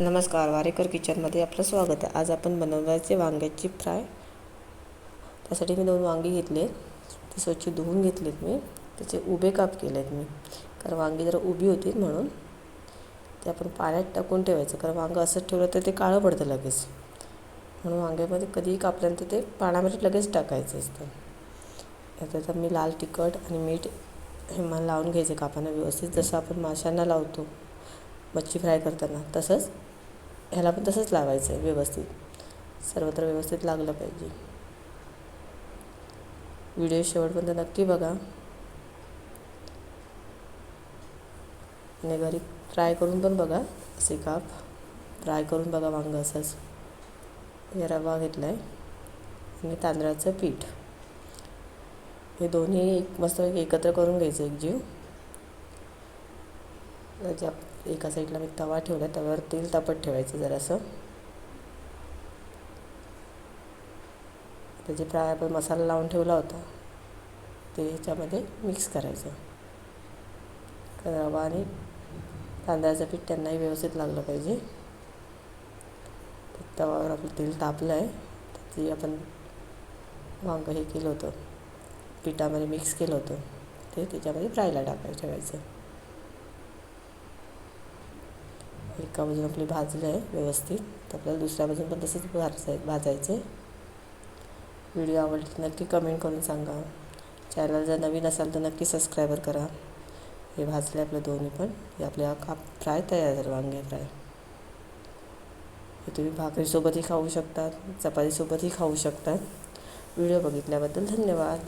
नमस्कार वारेकर किचनमध्ये आपलं स्वागत आहे. आज आपण बनवायचे वांग्याची फ्राय. त्यासाठी मी दोन वांगी घेतले ते स्वच्छ धुवून घेतलेत मी. त्याचे उभे काप केले आहेत मी. कारण वांगी जरा उभी होती म्हणून. ते आपण पाण्यात टाकून ठेवायचं. कारण वांगं असंच ठेवलं तर ते काळं पडतं लगेच. म्हणून वांग्यामध्ये कधीही कापल्यानंतर ते पाण्यामध्ये लगेच टाकायचं असतं. त्यात मी लाल तिखट आणि मीठ हे मला लावून घ्यायचे कापांना व्यवस्थित. जसं आपण माशांना लावतो मच्छी फ्राय करताना तसंच ह्याला पण तसंच लावायचं आहे व्यवस्थित. सर्वत्र व्यवस्थित लागलं पाहिजे. व्हिडिओ शेवटपर्यंत नक्की बघा. आणि घरी फ्राय करून पण बघा असे काप. फ्राय करून बघा वांगं असंच. हे रवा घेतला आहे आणि तांदळाचं पीठ. हे दोन्ही एक मस्त एकत्र करून घ्यायचं एक जीव. ज्या एका साईडला मी तवा ठेवला तव्यावर तेल तापत ठेवायचं जरासं. त्याचे फ्राय आपण मसाला लावून ठेवला होता. ते ह्याच्यामध्ये मिक्स करायचं. रवा आणि तांदळाचं पीठ त्यांनाही व्यवस्थित लागलं पाहिजे. तवावर आपलं तेल तापलं आहे ते आपण वांगं हे केलं होतं. पिठामध्ये मिक्स केलं होतं. ते त्याच्यामध्ये फ्रायला टाकायला ठेवायचं. एका बाजून आपली भाजलं आहे व्यवस्थित. तर आपल्याला दुसऱ्या बाजून पण तसंच भाजाय भाजायचं आहे. व्हिडिओ आवडला नक्की कमेंट करून सांगा. चॅनल जर नवीन असाल तर नक्की सबस्क्रायबर करा. हे भाजले आपलं दोन्ही पण. हे आपल्या काप फ्राय तयार झालं वांगे फ्राय हे तुम्ही भाकरीसोबतही खाऊ शकतात चपातीसोबतही खाऊ शकतात. व्हिडिओ बघितल्याबद्दल धन्यवाद.